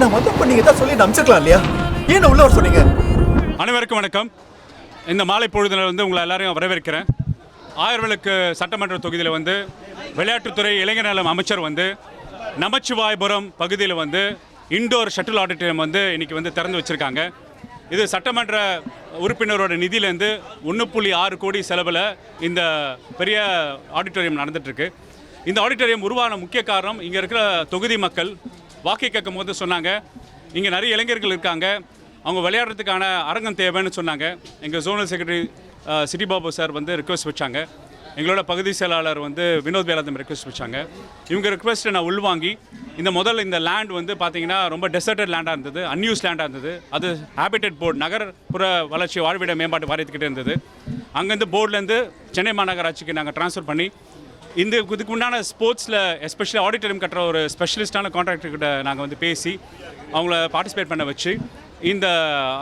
நான் வந்தப்ப நீங்க தான் சொல்லி நம்பிச்சிருக்கலாம் இல்லையா? ஏன் உள்ள வர சொன்னீங்க? அனைவருக்கும் வணக்கம். இந்த மாலை பொழுதுல வந்து உங்களை எல்லாரையும் வரவேற்கிறேன். ஆயர்விளக்கு சட்டமன்ற தொகுதியில் வந்து விளையாட்டுத்துறை இளைஞர் நலம் அமைச்சர் வந்து நமச்சிவாயபுரம் பகுதியில் வந்து இண்டோர் ஷட்டில் ஆடிட்டோரியம் வந்து இன்னைக்கு வந்து திறந்து வச்சுருக்காங்க. இது சட்டமன்ற உறுப்பினரோட நிதியிலேருந்து ஒன்று புள்ளி ஆறு கோடி செலவில் இந்த பெரிய ஆடிட்டோரியம் நடந்துட்டுருக்கு இந்த ஆடிட்டோரியம் உருவான முக்கிய காரணம் இங்கே இருக்கிற தொகுதி மக்கள் வாக்கை கேட்கும் போது சொன்னாங்க இங்கே நிறைய இளைஞர்கள் இருக்காங்க. அவங்க விளையாடுறதுக்கான அரங்கம் தேவைன்னு சொன்னாங்க. எங்கள் zonal secretary Chitti Babu sir வந்து ரிக்வெஸ்ட் வச்சாங்க. எங்களோட பகுதி செயலாளர் வந்து வினோத் வேலாதம் ரிக்வெஸ்ட் வச்சாங்க. இவங்க ரிக்வெஸ்ட்டை நான் உள்வாங்கி இந்த முதல்ல இந்த லேண்ட் வந்து பார்த்தீங்கன்னா ரொம்ப டெசர்டட் லேண்டாக இருந்தது அன்யூஸ் லேண்டாக இருந்தது. அது ஹேபிடேட் போர்டு நகர்ப்புற வளர்ச்சி வாழ்விட மேம்பாட்டு வாரியத்துக்கிட்டே இருந்தது. அங்கேருந்து போர்ட்லேருந்து சென்னை மாநகராட்சிக்கு நாங்கள் ட்ரான்ஸ்ஃபர் பண்ணி இந்த இதுக்கு உண்டான ஸ்போர்ட்ஸில் எஸ்பெஷலி ஆடிட்டோரியம் கட்டுற ஒரு ஸ்பெஷலிஸ்டான கான்ட்ராக்டர்கிட்ட நாங்கள் வந்து பேசி அவங்கள பார்ட்டிசிபேட் பண்ண வச்சு இந்த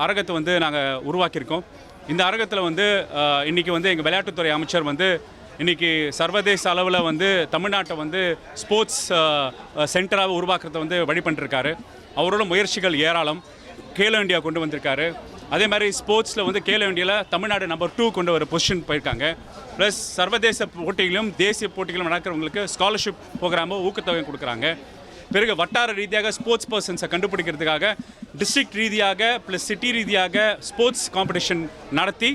அரங்கத்தை வந்து நாங்கள் உருவாக்கியிருக்கோம். இந்த அரங்கத்தில் வந்து இன்றைக்கி வந்து எங்கள் விளையாட்டுத்துறை அமைச்சர் வந்து இன்னைக்கு சர்வதேச அளவில் வந்து தமிழ்நாட்டை வந்து ஸ்போர்ட்ஸ் சென்டராக உருவாக்குறத வந்து வழி பண்ணிருக்காரு. அவரோட முயற்சிகள் ஏராளம். கேலோ இந்தியா கொண்டு வந்திருக்காரு. அதே மாதிரி ஸ்போர்ட்ஸில் வந்து கேல இண்டியாவில் தமிழ்நாடு நம்பர் டூ கொண்டு ஒரு பொசிஷன் போயிருக்காங்க. ப்ளஸ் சர்வதேச போட்டிகளிலும் தேசிய போட்டிகளும் நடக்கிறவங்களுக்கு ஸ்காலர்ஷிப் ப்ரோக்ராமோ ஊக்கத்தொகை கொடுக்குறாங்க. பிறகு வட்டார ரீதியாக ஸ்போர்ட்ஸ் பர்சன்ஸை கண்டுபிடிக்கிறதுக்காக டிஸ்ட்ரிக்ட் ரீதியாக ப்ளஸ் சிட்டி ரீதியாக ஸ்போர்ட்ஸ் காம்படிஷன் நடத்தி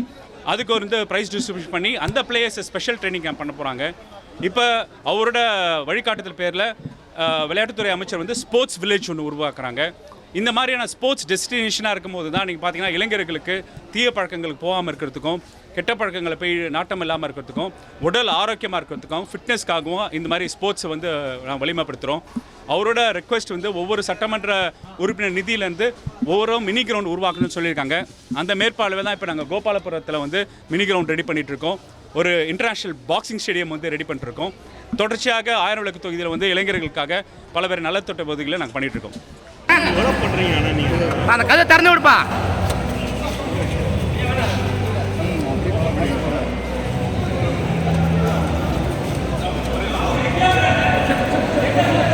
அதுக்கு வந்து ப்ரைஸ் டிஸ்ட்ரிபியூஷன் பண்ணி அந்த பிளேயர்ஸை ஸ்பெஷல் ட்ரைனிங் கேம்ப் பண்ண போகிறாங்க இப்போ அவரோட வழிகாட்டுதல் பேரில் விளையாட்டுத்துறை அமைச்சர் வந்து ஸ்போர்ட்ஸ் வில்லேஜ் ஒன்று உருவாக்குறாங்க. இந்த மாதிரியான ஸ்போர்ட்ஸ் டெஸ்டினேஷனாக இருக்கும்போது தான் நீங்கள் பார்த்தீங்கன்னா இளைஞர்களுக்கு தீய பழக்கங்களுக்கு போகாமல் இருக்கிறதுக்கும் கெட்ட பழக்கங்களை போய் நாட்டம் இல்லாமல் இருக்கிறதுக்கும் உடல் ஆரோக்கியமாக இருக்கிறதுக்கும் ஃபிட்னஸ்க்காகவும் இந்த மாதிரி ஸ்போர்ட்ஸை வந்து நான் வலிமைப்படுத்துகிறோம் அவரோட ரெக்வெஸ்ட் வந்து ஒவ்வொரு சட்டமன்ற உறுப்பினர் நிதியிலேருந்து ஒவ்வொரு மினி கிரவுண்ட் உருவாக்கணும்னு சொல்லியிருக்காங்க. அந்த மேற்பார்வை தான் இப்போ நாங்கள் கோபாலபுரத்தில் வந்து மினி கிரவுண்ட் ரெடி பண்ணிகிட்ருக்கோம் ஒரு இன்டர்நேஷ்னல் பாக்ஸிங் ஸ்டேடியம் வந்து ரெடி பண்ணிருக்கோம் தொடர்ச்சியாக ஆயிரம் விளக்கு தொகுதியில் வந்து இளைஞர்களுக்காக பல பேர் நலத்தொட்ட பகுதிகளை நாங்கள் பண்ணிட்டு இருக்கோம் அந்த கதை திறந்து விடுப்பா.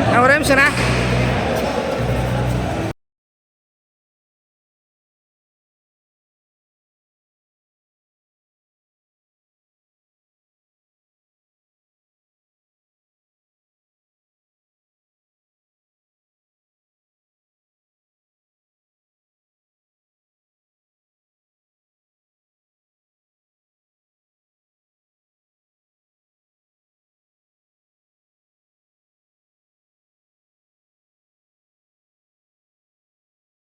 நான் ஒரே நிமிஷம்ண்ணா